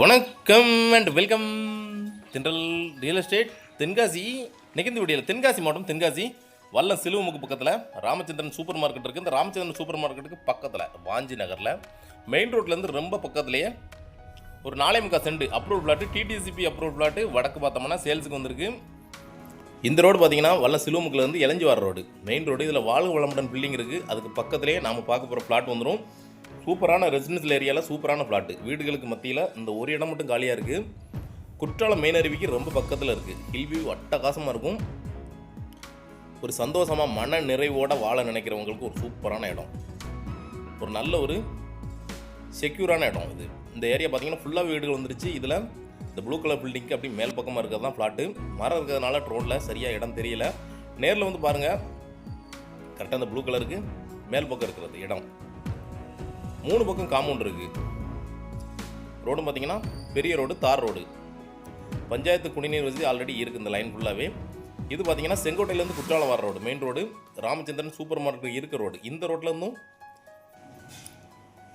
வணக்கம் and welcome Thendral real estate Tenkasi நிகழ்ந்து இந்த தென்காசி மாவட்டம் தென்காசி வல்லம் சிலுவமுக்கு பக்கத்தில் ராமச்சந்திரன் சூப்பர் மார்க்கெட் இருக்குது இந்த ராமச்சந்திரன் சூப்பர் மார்க்கெட்டுக்கு பக்கத்தில் வாஞ்சி நகரில். மெயின் ரோட்லேருந்து ரொம்ப பக்கத்துலேயே ஒரு நாலே முக்கால் cent approve plot DTCP approve plot வடக்கு பார்த்தோம்னா சேல்ஸுக்கு வந்திருக்கு. இந்த ரோடு பார்த்தீங்கன்னா வல்ல சிலுவமுக்கில் இருந்து இளஞ்சிவார ரோடு மெயின் ரோடு இதில் வாழ்க வளமுடன் பில்டிங் இருக்குது அதுக்கு பக்கத்துலேயே நாம் பார்க்க போகிற பிளாட் வந்துடும் சூப்பரான ரெசிடென்சியல் ஏரியாவில் சூப்பரான ஃப்ளாட்டு வீடுகளுக்கு மத்தியில் இந்த ஒரு இடம் மட்டும் காலியாக இருக்குது குற்றாலம் மெயின் அருவிக்கு ரொம்ப பக்கத்தில் இருக்குது ஹில் வியூ அட்டகாசமாக இருக்கும். ஒரு சந்தோஷமாக மன நிறைவோடு வாழ நினைக்கிறவங்களுக்கு ஒரு சூப்பரான இடம். ஒரு நல்ல ஒரு செக்யூரான இடம் இது. இந்த ஏரியா பார்த்தீங்கன்னா ஃபுல்லாக வீடுகள் வந்துருச்சு. இதில் இந்த ப்ளூ கலர் பில்டிங்க்கு அப்படி மேல் பக்கமாக இருக்கிறது தான் ஃப்ளாட்டு மரம் இருக்கிறதுனால ரோட்டில் சரியாக இடம் தெரியல. நேரில் வந்து பாருங்கள் கரெக்டாக அந்த ப்ளூ கலருக்கு மேல் பக்கம் இருக்கிறது இடம். மூணு பக்கம் காம்பவுண்ட் இருக்குது ரோடு பார்த்தீங்கன்னா பெரிய ரோடு தார் ரோடு பஞ்சாயத்து குடிநீர் வசதி ஆல்ரெடி இருக்குது இந்த லைன் ஃபுல்லாகவே இது பார்த்தீங்கன்னா செங்கோட்டையிலேருந்து குற்றாலம் வர road main road Ramachandran super market இருக்க ரோடு இந்த ரோட்லேருந்தும்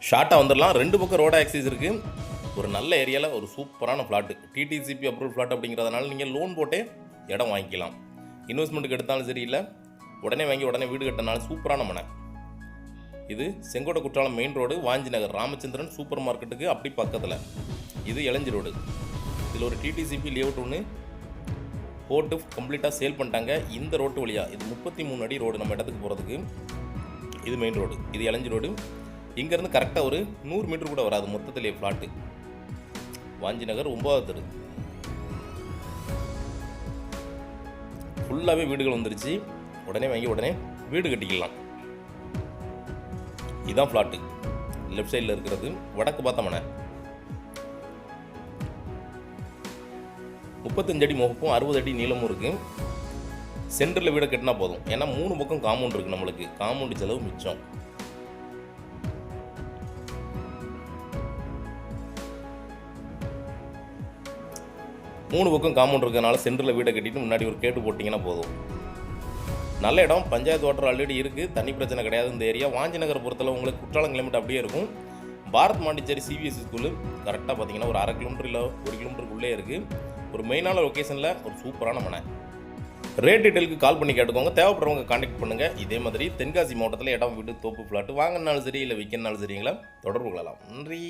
ஷார்ட்டாக வந்துடலாம் ரெண்டு பக்கம் ரோடு ஆக்சிஸ் இருக்குது ஒரு நல்ல ஏரியாவில் ஒரு சூப்பரான ஃப்ளாட்டு டிடிசிபி அப்ரூவல் ஃப்ளாட் அப்படிங்கிறதுனால நீங்கள் லோன் போட்டே இடம் வாங்கிக்கலாம். இன்வெஸ்ட்மெண்ட்டுக்கு எடுத்தாலும் சரி இல்லை உடனே வாங்கி உடனே வீடு கட்டினாலும் சூப்பரான மனை. இது Sengottai Courtallam main road Vanchi Nagar Ramachandran super மார்க்கெட்டுக்கு அப்படி பக்கத்தில். இது இளஞ்சி ரோடு இதில் ஒரு டிடிசிபி லேஅவுட் ஒன்று போட்டு கம்ப்ளீட்டாக சேல் பண்ணிட்டாங்க. இந்த ரோட்டு வழியாக இது முப்பத்தி மூணு அடி ரோடு நம்ம இடத்துக்கு போகிறதுக்கு இது மெயின் ரோடு இது இளஞ்சி ரோடு இங்கேருந்து கரெக்டாக ஒரு நூறு மீட்டர் கூட வராது. மொத்தத்திலே ஃப்ளாட்டு வாஞ்சி நகர் ஒம்பதாவது தெரு. ஃபுல்லாகவே வீடுகள் வந்துருச்சு. உடனே வாங்கி உடனே வீடு கட்டிக்கலாம். இதுதான் ஃப்ளாட்டு லெஃப்ட் சைடில் இருக்கிறது. வடக்கு பார்த்த மனை முப்பத்தஞ்சு அடி முகப்பும் அறுபது அடி நீளமும் இருக்குது சென்டரில் வீடை கட்டினா போதும். ஏன்னா மூணு பக்கம் காம்பவுண்ட் இருக்குது நம்மளுக்கு. காம்பவுண்டு செலவு மிச்சம். மூணு பக்கம் காம்பவுண்ட் இருக்கிறதுனால சென்டரில் வீடை கட்டிட்டு முன்னாடி ஒரு கேட்டு போட்டிங்கன்னா போதும். நல்ல இடம் பஞ்சாயத்து வாட்டர் ஆல்ரெடி இருக்குது தண்ணி பிரச்சனை கிடையாது இந்த ஏரியா. வாஞ்சி நகர் பொறுத்தளவு உங்களுக்கு குற்றாலம் கிலோமீட்டர் அப்படியே இருக்கும். பாரத் மாண்டிச்சேரி சிபிஎஸ்சி ஸ்கூலு கரெக்டாக பார்த்தீங்கன்னா ஒரு அரை கிலோமீட்டர் இல்லை ஒரு கிலோமீட்டருக்குள்ளே இருக்குது ஒரு மெயினான லொக்கேஷனில் ஒரு சூப்பரான மனை. ரேட் டீட்டெயிலுக்கு கால் பண்ணி கேட்டுக்கோங்க. தேவைப்படுறவங்க காண்டாக்ட் பண்ணுங்கள் இதே மாதிரி தென்காசி மாவட்டத்தில் இடம் வீடு தோப்பு ஃப்ளாட்டு வாங்கினாலும் சரி இல்லை விற்கனாலும் சரிங்களா தொடர்பு கொள்ளலாம். நன்றி.